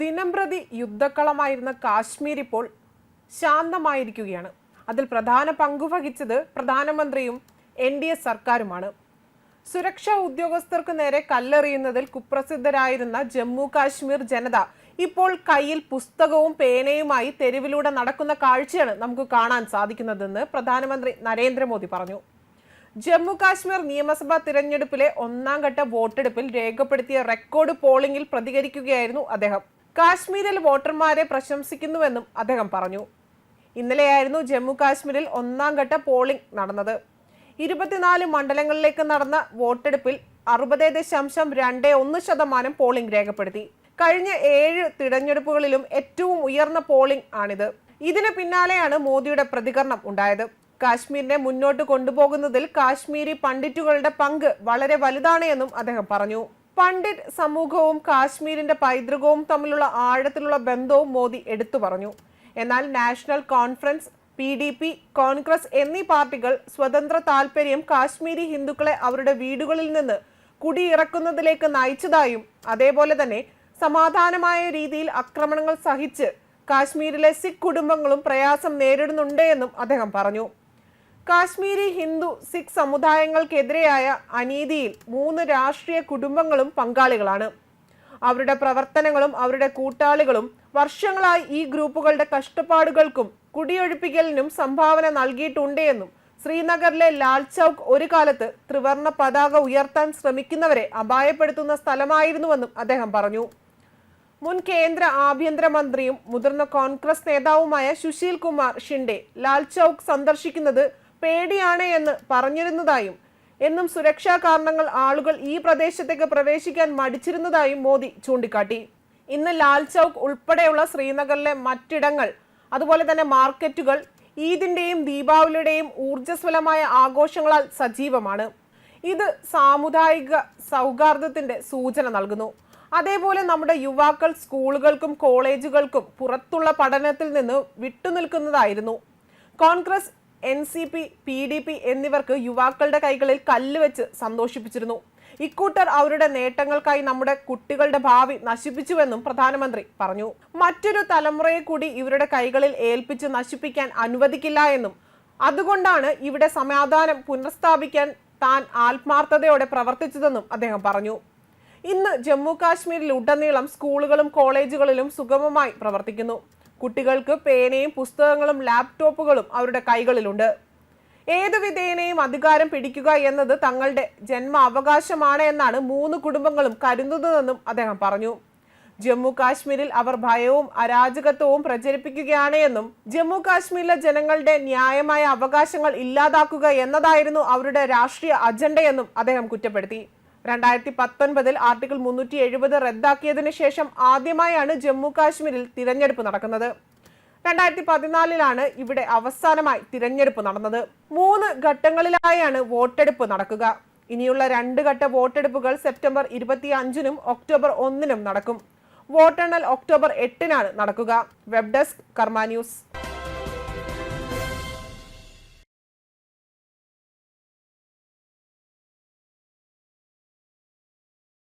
ദിനംപ്രതി യുദ്ധക്കളമായിരുന്ന കാശ്മീർ ഇപ്പോൾ ശാന്തമായിരിക്കുകയാണ്. അതിൽ പ്രധാന പങ്കുവഹിച്ചത് പ്രധാനമന്ത്രിയും എൻ ഡി എ സർക്കാരുമാണ്. സുരക്ഷാ ഉദ്യോഗസ്ഥർക്ക് നേരെ കല്ലെറിയുന്നതിൽ കുപ്രസിദ്ധരായിരുന്ന ജമ്മു കാശ്മീർ ജനത ഇപ്പോൾ കയ്യിൽ പുസ്തകവും പേനയുമായി തെരുവിലൂടെ നടക്കുന്ന കാഴ്ചയാണ് നമുക്ക് കാണാൻ സാധിക്കുന്നതെന്ന് പ്രധാനമന്ത്രി നരേന്ദ്രമോദി പറഞ്ഞു. ജമ്മു കാശ്മീർ നിയമസഭാ തിരഞ്ഞെടുപ്പിലെ ഒന്നാം ഘട്ട വോട്ടെടുപ്പിൽ രേഖപ്പെടുത്തിയ റെക്കോർഡ് പോളിംഗിൽ പ്രതികരിക്കുകയായിരുന്നു അദ്ദേഹം. കാശ്മീരിൽ വോട്ടർമാരെ പ്രശംസിക്കുന്നുവെന്നും അദ്ദേഹം പറഞ്ഞു. ഇന്നലെയായിരുന്നു ജമ്മു കാശ്മീരിൽ ഒന്നാം ഘട്ട പോളിംഗ് നടന്നത്. ഇരുപത്തിനാല് മണ്ഡലങ്ങളിലേക്ക് നടന്ന വോട്ടെടുപ്പിൽ അറുപത് ദശാംശം രണ്ട് ഒന്ന് ശതമാനം പോളിംഗ് രേഖപ്പെടുത്തി. കഴിഞ്ഞ ഏഴ് തിരഞ്ഞെടുപ്പുകളിലും ഏറ്റവും ഉയർന്ന പോളിംഗ് ആണിത്. ഇതിന് പിന്നാലെയാണ് മോദിയുടെ പ്രതികരണം ഉണ്ടായത്. കാശ്മീരിനെ മുന്നോട്ട് കൊണ്ടുപോകുന്നതിൽ കാശ്മീരി പണ്ഡിറ്റുകളുടെ പങ്ക് വളരെ വലുതാണ് എന്നും അദ്ദേഹം പറഞ്ഞു. പണ്ഡിറ്റ് സമൂഹവും കാശ്മീരിന്റെ പൈതൃകവും തമ്മിലുള്ള ആഴത്തിലുള്ള ബന്ധവും മോദി എടുത്തു പറഞ്ഞു. എന്നാൽ National Conference P D P Congress എന്നീ പാർട്ടികൾ സ്വതന്ത്ര താൽപര്യം കാശ്മീരി ഹിന്ദുക്കളെ അവരുടെ വീടുകളിൽ നിന്ന് കുടിയിറക്കുന്നതിലേക്ക് നയിച്ചതായും അതേപോലെ തന്നെ സമാധാനമായ രീതിയിൽ ആക്രമണങ്ങൾ സഹിച്ച് കാശ്മീരിലെ സിഖ് കുടുംബങ്ങളും പ്രയാസം നേരിടുന്നുണ്ട് എന്നും അദ്ദേഹം പറഞ്ഞു. കാശ്മീരി ഹിന്ദു സിഖ് സമുദായങ്ങൾക്കെതിരെയായ അനീതിയിൽ മൂന്ന് രാഷ്ട്രീയ കുടുംബങ്ങളും പങ്കാളികളാണ്. അവരുടെ പ്രവർത്തനങ്ങളും അവരുടെ കൂട്ടാളികളും വർഷങ്ങളായി ഈ ഗ്രൂപ്പുകളുടെ കഷ്ടപ്പാടുകൾക്കും കുടിയൊഴിപ്പിക്കലിനും സംഭാവന നൽകിയിട്ടുണ്ട് എന്നും ശ്രീനഗറിലെ ലാൽ ചൌക്ക് ഒരു കാലത്ത് ത്രിവർണ പതാക ഉയർത്താൻ ശ്രമിക്കുന്നവരെ അപായപ്പെടുത്തുന്ന സ്ഥലമായിരുന്നുവെന്നും അദ്ദേഹം പറഞ്ഞു. മുൻ കേന്ദ്ര ആഭ്യന്തരമന്ത്രിയും മുതിർന്ന കോൺഗ്രസ് നേതാവുമായ സുശീൽ കുമാർ ഷിൻഡെ ലാൽ ചൌക്ക് സന്ദർശിക്കുന്നത് പേടിയാണ് എന്ന് പറഞ്ഞിരുന്നതായും എന്നും സുരക്ഷാ കാരണങ്ങൾ ആളുകൾ ഈ പ്രദേശത്തേക്ക് പ്രവേശിക്കാൻ മടിച്ചിരുന്നതായും മോദി ചൂണ്ടിക്കാട്ടി. ഇന്ന് ലാൽ ചൌക്ക് ഉൾപ്പെടെയുള്ള ശ്രീനഗറിലെ മറ്റിടങ്ങൾ അതുപോലെ തന്നെ മാർക്കറ്റുകൾ ഈദിന്റെയും ദീപാവലിയുടെയും ഊർജസ്വലമായ ആഘോഷങ്ങളാൽ സജീവമാണ്. ഇത് സാമുദായിക സൗഹാർദ്ദത്തിന്റെ സൂചന നൽകുന്നു. അതേപോലെ നമ്മുടെ യുവാക്കൾ സ്കൂളുകൾക്കും കോളേജുകൾക്കും പുറത്തുള്ള പഠനത്തിൽ നിന്ന് വിട്ടുനിൽക്കുന്നതായിരുന്നു. Congress N C P P D P എന്നിവർക്ക് യുവാക്കളുടെ കൈകളിൽ കല്ല് വെച്ച് സന്തോഷിപ്പിച്ചിരുന്നു. ഇക്കൂട്ടർ അവരുടെ നേട്ടങ്ങൾക്കായി നമ്മുടെ കുട്ടികളുടെ ഭാവി നശിപ്പിച്ചുവെന്നും പ്രധാനമന്ത്രി പറഞ്ഞു. മറ്റൊരു തലമുറയെ കൂടി ഇവരുടെ കൈകളിൽ ഏൽപ്പിച്ച് നശിപ്പിക്കാൻ അനുവദിക്കില്ല എന്നും അതുകൊണ്ടാണ് ഇവിടെ സമാധാനം പുനഃസ്ഥാപിക്കാൻ താൻ ആത്മാർത്ഥതയോടെ പ്രവർത്തിച്ചതെന്നും അദ്ദേഹം പറഞ്ഞു. ഇന്ന് ജമ്മു കാശ്മീരിൽ ഉടനീളം സ്കൂളുകളും കോളേജുകളിലും സുഗമമായി പ്രവർത്തിക്കുന്നു. കുട്ടികൾക്ക് പേനയും പുസ്തകങ്ങളും ലാപ്ടോപ്പുകളും അവരുടെ കൈകളിലുണ്ട്. ഏതു വിധേനയും അധികാരം പിടിക്കുക എന്നത് തങ്ങളുടെ ജന്മ അവകാശമാണ് എന്നാണ് മൂന്ന് കുടുംബങ്ങളും കരുതുന്നതെന്നും അദ്ദേഹം പറഞ്ഞു. ജമ്മു കാശ്മീരിൽ അവർ ഭയവും അരാജകത്വവും പ്രചരിപ്പിക്കുകയാണ് എന്നും ജമ്മു കാശ്മീരിലെ ജനങ്ങളുടെ ന്യായമായ അവകാശങ്ങൾ ഇല്ലാതാക്കുക എന്നതായിരുന്നു അവരുടെ രാഷ്ട്രീയ അജണ്ടയെന്നും അദ്ദേഹം കുറ്റപ്പെടുത്തി. രണ്ടായിരത്തി പത്തൊൻപതിൽ ആർട്ടിക്കിൾ മുന്നൂറ്റി എഴുപത് റദ്ദാക്കിയതിനു ശേഷം ആദ്യമായാണ് ജമ്മു കാശ്മീരിൽ തിരഞ്ഞെടുപ്പ് നടക്കുന്നത്. രണ്ടായിരത്തി പതിനാലിലാണ് ഇവിടെ അവസാനമായി തിരഞ്ഞെടുപ്പ് നടന്നത്. മൂന്ന് ഘട്ടങ്ങളിലായാണ് വോട്ടെടുപ്പ് നടക്കുക. ഇനിയുള്ള രണ്ട് ഘട്ട വോട്ടെടുപ്പുകൾ സെപ്റ്റംബർ ഇരുപത്തി അഞ്ചിനും ഒക്ടോബർ ഒന്നിനും നടക്കും. വോട്ടെണ്ണൽ ഒക്ടോബർ എട്ടിനാണ് നടക്കുക. Web desk Karma News.